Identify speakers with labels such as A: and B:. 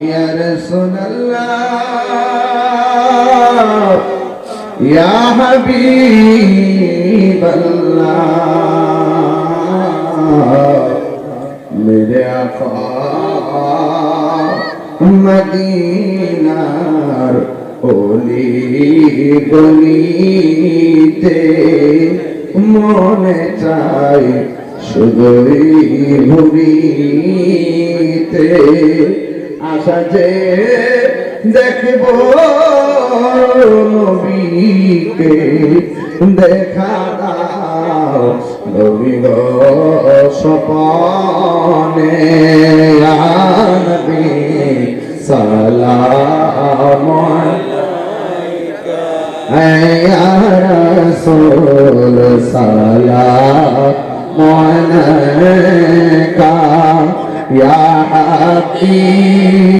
A: يا رسول الله يا حبيب الله میرے آقا مدینار اولی গলিতে মনে চাই শুধুই ঘুরিতে আশা যে দেখব নবীকে। দেখা নবী সপনে আনবি সালাম আয়া কা يا حبيب